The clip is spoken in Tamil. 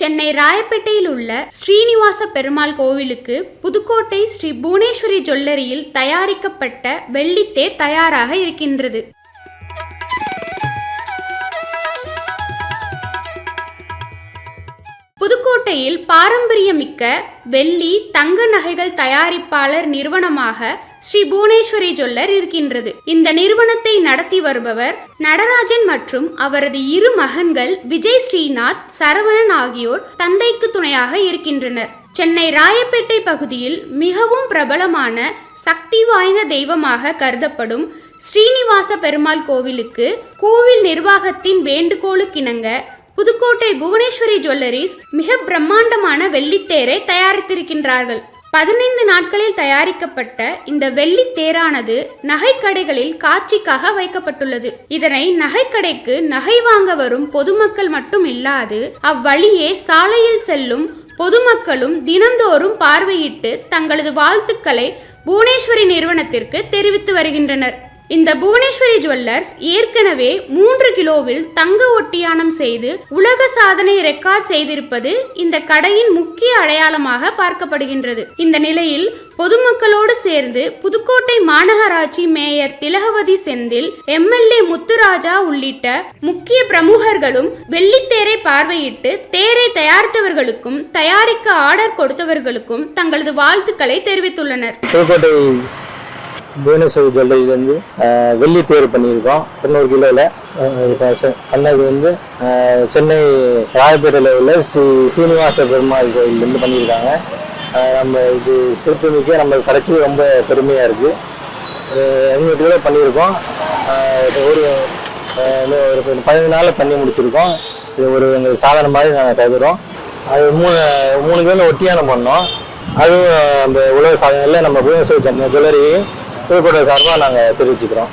சென்னை ராயப்பேட்டையில் உள்ள ஸ்ரீனிவாச பெருமாள் கோவிலுக்கு புதுக்கோட்டை ஸ்ரீ புவனேஸ்வரி ஜுவல்லரியில் தயாரிக்கப்பட்ட வெள்ளித்தேர் தயாராக இருக்கின்றது. புதுக்கோட்டையில் பாரம்பரியமிக்க வெள்ளி தங்க நகைகள் தயாரிப்பாளர் நிறுவனமாக ஸ்ரீ புவனேஸ்வரி ஜுவல்லர் இருக்கின்றது. இந்த நிறுவனத்தை நடத்தி வருபவர் நடராஜன் மற்றும் அவரது இரு மகன்கள் விஜய் ஸ்ரீநாத் சரவணன் ஆகியோர் தந்தைக்கு துணையாக இருக்கின்றனர். சென்னை ராயப்பேட்டை பகுதியில் மிகவும் பிரபலமான சக்தி வாய்ந்த தெய்வமாக கருதப்படும் ஸ்ரீனிவாச பெருமாள் கோவிலுக்கு கோவில் நிர்வாகத்தின் வேண்டுகோளுக்கிணங்க புதுக்கோட்டை புவனேஸ்வரி ஜுவல்லரிஸ் மிக பிரம்மாண்டமான வெள்ளித்தேரை தயாரித்திருக்கின்றார்கள். பதினைந்து நாட்களில் தயாரிக்கப்பட்ட இந்த வெள்ளித்தேரானது நகைக்கடைகளில் காட்சிக்காக வைக்கப்பட்டுள்ளது. இதனை நகைக்கடைக்கு நகை வாங்க வரும் பொதுமக்கள் மட்டும் இல்லாது அவ்வழியே சாலையில் செல்லும் பொதுமக்களும் தினந்தோறும் பார்வையிட்டு தங்களது வாழ்த்துக்களை புவனேஸ்வரி நிறுவனத்திற்கு தெரிவித்து வருகின்றனர். இந்த புவனேஸ்வரி ஜுவல்லர்ஸ் ஏற்கனவே மூன்று கிலோவில் தங்க ஒட்டியானம் செய்து உலக சாதனை ரெக்கார்ட் செய்திருப்பது இந்த கடையின் முக்கிய அடையாளமாக பார்க்கப்படுகின்றது. இந்த நிலையில் பொதுமக்களோடு சேர்ந்து புதுக்கோட்டை மாநகராட்சி மேயர் திலகவதி செந்தில் எம்எல்ஏ முத்துராஜா உள்ளிட்ட முக்கிய பிரமுகர்களும் வெள்ளித்தேரை பார்வையிட்டு தேரை தயாரித்தவர்களுக்கும் தயாரிக்க ஆர்டர் கொடுத்தவர்களுக்கும் தங்களது வாழ்த்துக்களை தெரிவித்துள்ளனர். புவனேஸ்வரி ஜுவல்லரியிலேருந்து வெள்ளி தேர் பண்ணியிருக்கோம் தொண்ணூறு கிலோவில் பண்ணது வந்து சென்னை ராயப்பேட்டையில் உள்ள ஸ்ரீ சீனிவாச பெருமாள் கோயிலேருந்து பண்ணியிருக்காங்க. நம்ம இது சிறப்புமிக்க நம்ம கிடைச்சி ரொம்ப பெருமையாக இருக்குது எங்கள் கிலோ பண்ணியிருக்கோம். ஒரு ஒரு பதினஞ்சு நாளில் பண்ணி முடிச்சிருக்கோம். இது ஒரு எங்கள் சாதனை மாதிரி நாங்கள் கருதுகிறோம் அது மூணு மூணு கிலோ ஒட்டியானம் பண்ணோம். அதுவும் அந்த உலக சாதனையில் நம்ம புவனேஸ்வரி ஜுவல்லரி புதுக்கோட்டை சார்பாக நாங்கள் தெரிவிச்சுக்கிறோம்.